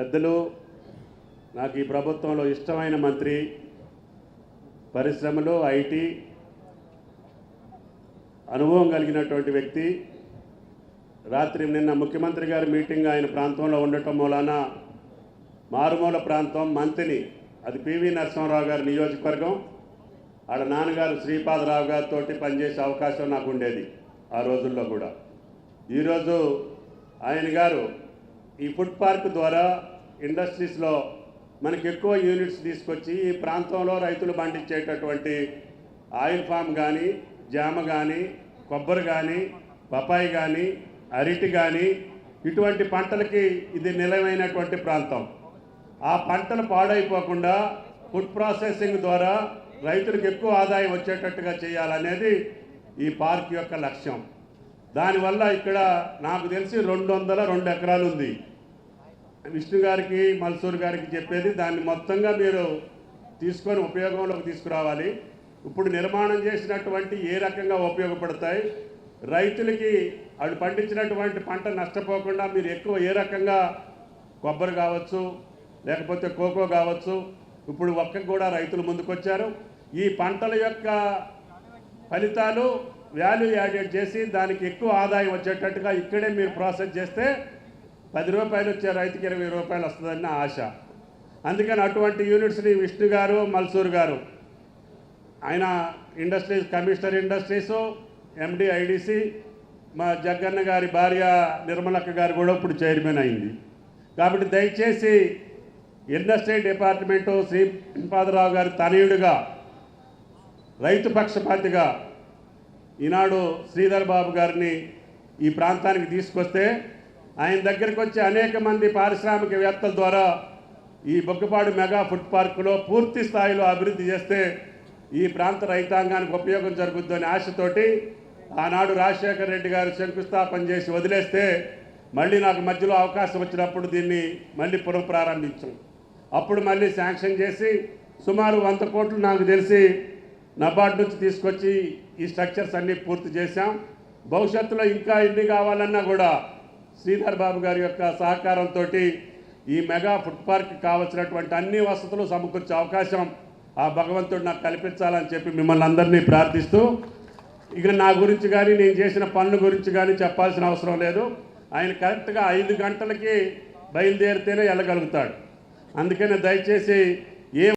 పెద్దలు నాకు ఈ ప్రభుత్వంలో ఇష్టమైన మంత్రి పరిశ్రమలు ఐటీ అనుభవం కలిగినటువంటి వ్యక్తి. రాత్రి నిన్న ముఖ్యమంత్రి గారి మీటింగ్ ఆయన ప్రాంతంలో ఉండటం మూలాన మారుమూల ప్రాంతం మంతిని అది పివి నరసింహరావు గారి నియోజకవర్గం. ఆడ నాన్నగారు శ్రీపాదరావు గారితో పనిచేసే అవకాశం నాకు ఉండేది ఆ రోజుల్లో కూడా. ఈరోజు ఆయన గారు ఈ ఫుడ్ పార్క్ ద్వారా ఇండస్ట్రీస్లో మనకి ఎక్కువ యూనిట్స్ తీసుకొచ్చి ఈ ప్రాంతంలో రైతులు పండించేటటువంటి ఆయిల్ ఫామ్ కానీ జామ కానీ కొబ్బరి కానీ పపాయి కానీ అరటి కానీ ఇటువంటి పంటలకి ఇది నిలవైనటువంటి ప్రాంతం. ఆ పంటలు పాడైపోకుండా ఫుడ్ ప్రాసెసింగ్ ద్వారా రైతులకు ఎక్కువ ఆదాయం వచ్చేటట్టుగా చేయాలనేది ఈ పార్క్ యొక్క లక్ష్యం. దానివల్ల ఇక్కడ నాకు తెలిసి రెండు వందల రెండు ఎకరాలు ఉంది విష్ణు గారికి మల్సూర్ గారికి చెప్పేది దాన్ని మొత్తంగా మీరు తీసుకొని ఉపయోగంలోకి తీసుకురావాలి. ఇప్పుడు నిర్మాణం చేసినటువంటి ఏ రకంగా ఉపయోగపడతాయి? రైతులకి వాళ్ళు పండించినటువంటి పంట నష్టపోకుండా మీరు ఎక్కువ ఏ రకంగా కొబ్బరి కావచ్చు లేకపోతే కోకో కావచ్చు ఇప్పుడు ఒక్క కూడా రైతులు ముందుకొచ్చారు. ఈ పంటల యొక్క ఫలితాలు వాల్యూ యాడెడ్ చేసి దానికి ఎక్కువ ఆదాయం వచ్చేటట్టుగా ఇక్కడే మీరు ప్రాసెస్ చేస్తే పది రూపాయలు వచ్చే రైతుకి ఇరవై రూపాయలు వస్తుందని నా ఆశ. అందుకని అటువంటి యూనిట్స్ని విష్ణు గారు మల్సూర్ గారు ఆయన industries commissioner industries MD IDC మా జగన్న గారి భార్య నిర్మలక్క గారు కూడా ఇప్పుడు చైర్మన్ అయింది. కాబట్టి దయచేసి ఇండస్ట్రీ డిపార్ట్మెంటు శ్రీపాదరావు గారి తనయుడిగా రైతు పక్షపాతిగా ఈనాడు శ్రీధర్ బాబు గారిని ఈ ప్రాంతానికి తీసుకొస్తే ఆయన దగ్గరికి వచ్చి అనేక మంది పారిశ్రామికవేత్తల ద్వారా ఈ బొగ్గపాడు మెగా ఫుడ్ పార్కులో పూర్తి స్థాయిలో అభివృద్ధి చేస్తే ఈ ప్రాంత రైతాంగానికి ఉపయోగం జరుగుద్దని ఆశతోటి ఆనాడు రాజశేఖర రెడ్డి గారు శంకుస్థాపన చేసి వదిలేస్తే మళ్ళీ నాకు మధ్యలో అవకాశం వచ్చినప్పుడు దీన్ని మళ్ళీ పునఃప్రారంభించాం. అప్పుడు మళ్ళీ శాంక్షన్ చేసి సుమారు వంద కోట్లు నాకు తెలిసి నబార్డ్ నుంచి తీసుకొచ్చి ఈ స్ట్రక్చర్స్ అన్నీ పూర్తి చేశాం. భవిష్యత్తులో ఇంకా ఎన్ని కావాలన్నా కూడా శ్రీధర్ బాబు గారి యొక్క సహకారంతో ఈ మెగా ఫుడ్ పార్క్ కావలసినటువంటి అన్ని వసతులు సమకూర్చే అవకాశం ఆ భగవంతుడు నాకు కల్పించాలని చెప్పి మిమ్మల్ని అందరినీ ప్రార్థిస్తూ ఇక నా గురించి కానీ నేను చేసిన పనుల గురించి కానీ చెప్పాల్సిన అవసరం లేదు. ఆయన కరెక్ట్గా ఐదు గంటలకి బయలుదేరితేనే వెళ్ళగలుగుతాడు. అందుకని దయచేసి ఏ